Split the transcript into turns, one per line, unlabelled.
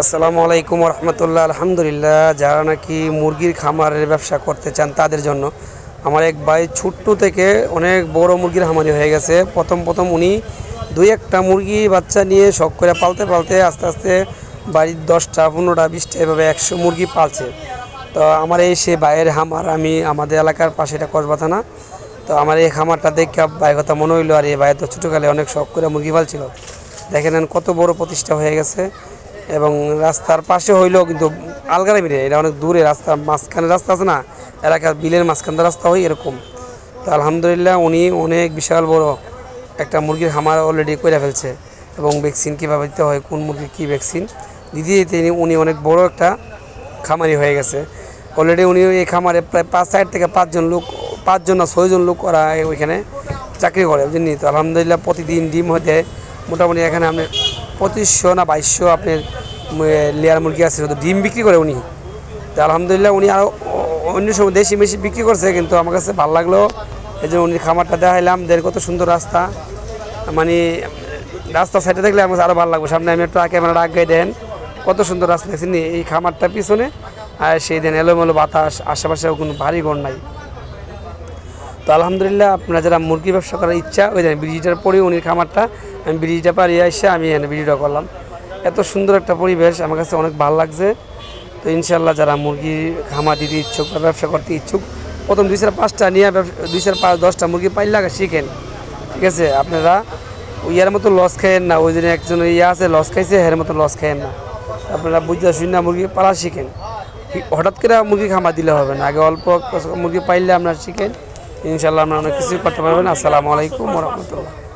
আসসালামু আলাইকুম রহমতুল্লাহ আলহামদুলিল্লাহ। যারা নাকি মুরগির খামারের ব্যবসা করতে চান তাদের জন্য, আমার এক ভাই ছোট্ট থেকে অনেক বড় মুরগির খামারি হয়ে গেছে। প্রথম প্রথম উনি দুই একটা মুরগি বাচ্চা নিয়ে শখ করে পালতে পালতে আস্তে আস্তে বাড়ির দশটা, পনেরোটা, বিশটা এভাবে একশো মুরগি পালছে। তো আমার এই সে ভাইয়ের খামার, আমি আমাদের এলাকার পাশে এটা কসবা থানা। তো আমার এই খামারটা দেখে ভাইয়ের কথা মনে হইল, আর এই ভাই তো ছোটোকালে অনেক শখ করে মুরগি পালছিল। দেখেন কত বড় প্রতিষ্ঠা হয়ে গেছে। এবং রাস্তার পাশে হইলেও কিন্তু আলগারামিরে এটা অনেক দূরে রাস্তা, মাঝখানে রাস্তা আছে না, এলাকার বিলের মাঝখানে রাস্তা হয় এরকম। তো আলহামদুলিল্লাহ উনি অনেক বিশাল বড় একটা মুরগির খামার অলরেডি করে ফেলছে এবং ভ্যাকসিন কীভাবে দিতে হয়, কোন মুরগির কী ভ্যাকসিন দিতে দিতে উনি অনেক বড় একটা খামারি হয়ে গেছে। অলরেডি উনি এই খামারে প্রায় পাঁচ সাইড থেকে পাঁচজন লোক, পাঁচজন না ছয়জন লোক করা ওইখানে চাকরি করে, বুঝলেন তো আলহামদুলিল্লাহ প্রতিদিন ডিম হতে মোটামুটি এখানে আপনার পঁচিশশো না বাইশশো আপনার লেয়ার মুরগি আছে শুধু ডিম বিক্রি করে উনি। তো আলহামদুলিল্লাহ উনি আরও অন্য সময় দেশি মেশি বিক্রি করছে, কিন্তু আমার কাছে ভালো লাগল এই জন্য উনি খামারটা দেখাইলাম দের কত সুন্দর রাস্তা। মানে রাস্তা সাইডে দেখলে আমার আরও ভালো লাগবে। সামনে আমি একটু ক্যামেরাটা আগে দেন, কত সুন্দর রাস্তা দেখছেন এই খামারটার পিছনে। আর সেই দিন এলোমেলো বাতাস আশেপাশে কোনো ভারী ঘর নাই। তো আলহামদুলিল্লাহ আপনারা যারা মুরগি ব্যবসা করার ইচ্ছা, ওই দেন ব্রিজটার পরে উনি খামারটা, আমি ব্রিজটা পাড়িয়ে এসে আমি এখানে ভিডিওটা করলাম। এত সুন্দর একটা পরিবেশ, আমার কাছে অনেক ভালো লাগছে। তো ইনশাল্লাহ যারা মুরগি, খামার দিতে ইচ্ছুক বা ব্যবসা করতে ইচ্ছুক, প্রথম দুই চার পাঁচটা নিয়ে দুই চার পাঁচ দশটা মুরগি পাইলে আগে শিখেন। ঠিক আছে? আপনারা ইয়ার মতো লস খাইয়েন না, ওই জন্য একজন ইয়ে আছে, লস খাইছে এর মতো লস খাইয়েন না। আপনারা বুঝতে শুনে মুরগি পালা শিখেন। হঠাৎ করে মুরগি খামা দিলে হবে না, আগে অল্প মুরগি পাইলে আপনারা শিখেন। ইনশাল্লাহ আপনারা অনেক কিছুই করতে পারবেন। আসসালামু আলাইকুম রহমতুল্লাহ।